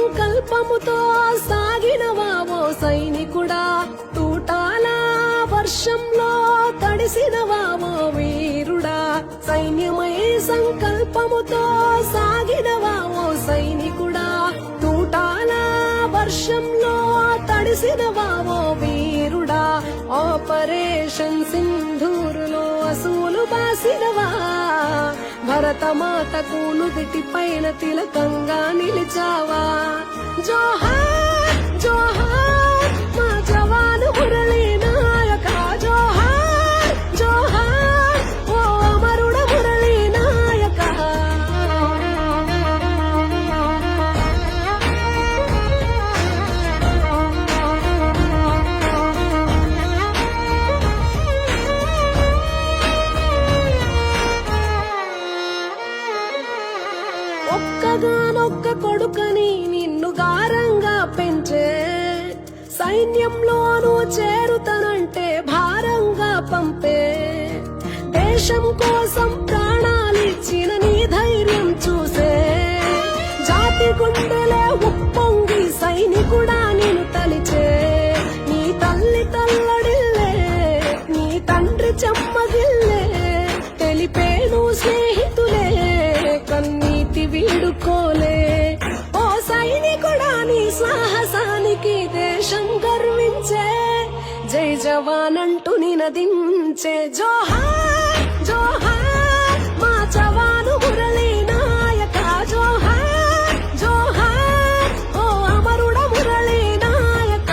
సంకల్పముతో సాగినవా ఓ సైనికుడా? తూటాల వర్షంలో తడిసినవా ఓ వీరుడా? సైన్యమై సంకల్పముతో సాగినవా ఓ సైనికుడా? తూటాల వర్షంలో తడిసినవా ఓ వీరుడా? ఆపరేషన్ సింధూరులో అసూలు బాసినవా? భరతమాతకు నుదిటి పైన తిలకంగా నిలిచావా? జోహార్ జోహార్. ఒక్కగానొక్క కొడుకని నిన్ను గారంగా పెంచే సైన్యంలోనూ చేరుతనంటే భారంగా పంపే దేశం కోసం సాహసానికి దేశం గర్వించే జై జవాన్ అంటూ నినదించే జోహార్ జోహార్ మా జవాను మురళి నాయక జోహార్ జోహార్ ఓ అమరుడ మురళి నాయక.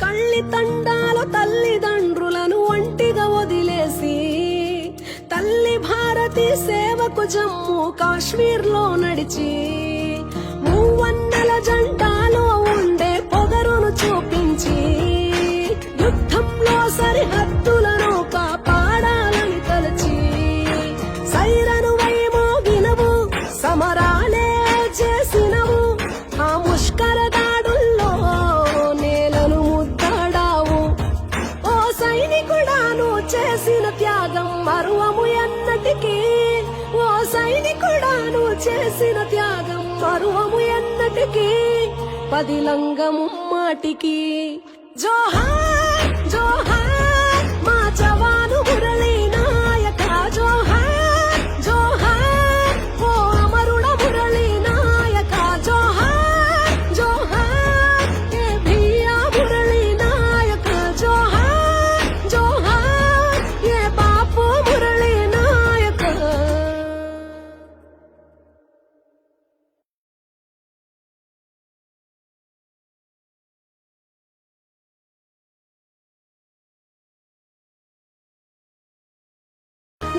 కళ్ళి తండాల తల్లిదండ్రులను ఒంటిగా వదిలేసి తల్లి భారతి సేవకు జమ్మూ కాశ్మీర్లో నడిచి మూవన్నెల జంట ఎన్నటికీ ఓ సైనికుడాను చేసిన త్యాగం మరువము ఎన్నటికీ. పదిలంగము మాటికి. జోహార్ జోహార్ మా జవాను మురళి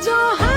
జోహార్